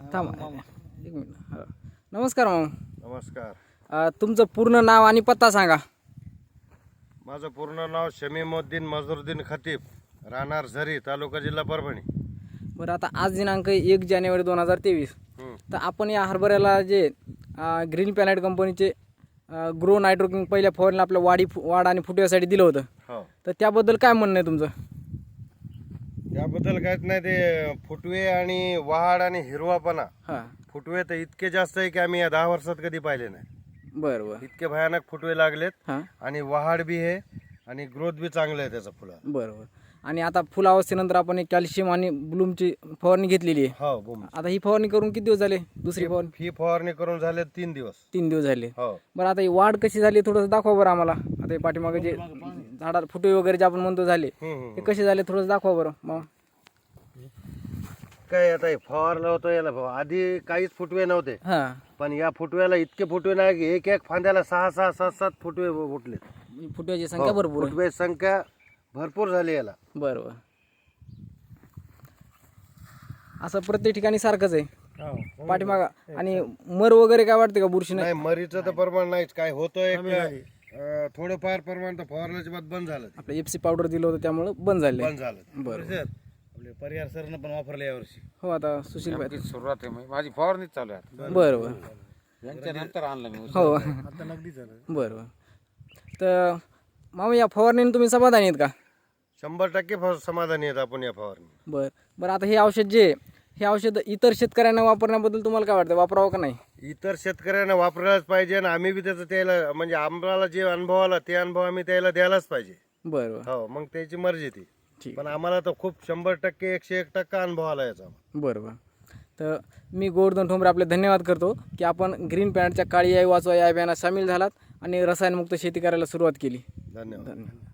थांबा एक मिनिट. हो. नमस्कार मामा. नमस्कार. अ, तुमचं पूर्ण नाव आणि पत्ता सांगा. माझं पूर्ण नाव शमीमुद्दीन मजरुद्दीन खतीब राहणार झरी तालुका जिल्हा परभणी. बरं आता आज दिनांक एक जानेवारी दोन हजार तेवीस. तर आपण या हरभऱ्याला जे ग्रीन पॅनेट कंपनीचे ग्रो नायट्रोकिंग पहिल्या फवारणीला आपल्या वाढी फु- वाढ आणि फुटव्यासाठी दिलं होतं. हो. तर त्याबद्दल काय म्हणणं आहे तुमचं? त्याबद्दल काहीच नाही ते फुटवे आणि वहाड आणि हिरवापणा. हां. फुटवे तर इतके जास्त आहे की आम्ही या दहा वर्षात कधी पाहिले नाही. बरं बरं. इतके भयानक फुटवे लागलेत हां. आणि वहाड बी आहे आणि ग्रोथ बी चांगलं आहे त्याचं फुला बरं बरं. आणि आता फुलावस्थेनंतर आपण एक कॅल्शियम आणि ब्लूमची फवारणी घेतलेली आहे. हो बुम आता ही फवारणी करून किती दिवस झाले? दुसरी फवारणी? फी फवारणी करून झाले तीन दिवस. तीन दिवस झाले. हो. बरं आता ही वाढ कशी झाली थोडंसं दाखवा बरं आम्हाला. आता हे पाठीमागे जे झाडात फुटे वगैरे जे आपण म्हणतो झाले हं, हं, ते कसे झाले थोडंसं दाखवा बरं मग काय आता हे फवारलं होतं याला भाऊ. आधी काहीच फुटवे नव्हते. हां. पण या फुटव्याला इतके फुटवे नाही की एक एक फांद्याला सहा सहा सात सात फुटवे फुटले फुटव्याची संख्या भरपूर आहे. फुटवे संख्या भरपूर झाली याला. बरं बरं असं प्रत्येक ठिकाणी सारखंच आहे. पाठीमागा. आणि मर वगैरे काय वाटते का बुरशी नाही नाही मरीचं तर प्रमाण नाहीच. काय होतं एक अं, थोडंफार प्रमाण तर फवारल्याच्या बाद बंद झालं. आपलं एफसी पावडर दिलं होतं त्यामुळं बंद झाले बंद झालं बरं आपले परिहार सरनं पण वापरले यावर्षी हो आता सुशील भाई. सुरुवात आहे म्हणजे माझी फवारणीच चालू आहे आता. बरं. बरं यांच्या नंतर आणलं मी हो. आता नगदी झालं. बरं बरं. तर मामा या फवारणीने तुम्ही समाधानी आहेत का? शंभर टक्के फ- समाधानी आहेत आपण या फवारणी. बरं. बरं आता हे औषध जे आहे, हे औषध इतर शेतकऱ्यांना वापरण्याबद्दल तुम्हाला काय वाटतं? वापरावं का नाही? इतर शेतकऱ्यांना वापरायलाच पाहिजे आणि आम्ही बी त्याचं त्याला म्हणजे आम्हाला जे अनुभव आला ते अनुभव आम्ही त्याला द्यायलाच पाहिजे. बरं बरं. हो मग त्याची मर्जी ती. ठीक पण आम्हाला तर खूप शंभर टक्के एकशे एक टक्का अनुभव आला याचा. बरं बरं. तर मी गोवर्धन ठोंबरे आपले धन्यवाद करतो की आपण ग्रीन पॅन्टच्या काळी आई वाचवा या अभियानात सामील झालात आणि रसायनमुक्त शेती करायला सुरुवात केली. धन्यवाद. धन्यवाद.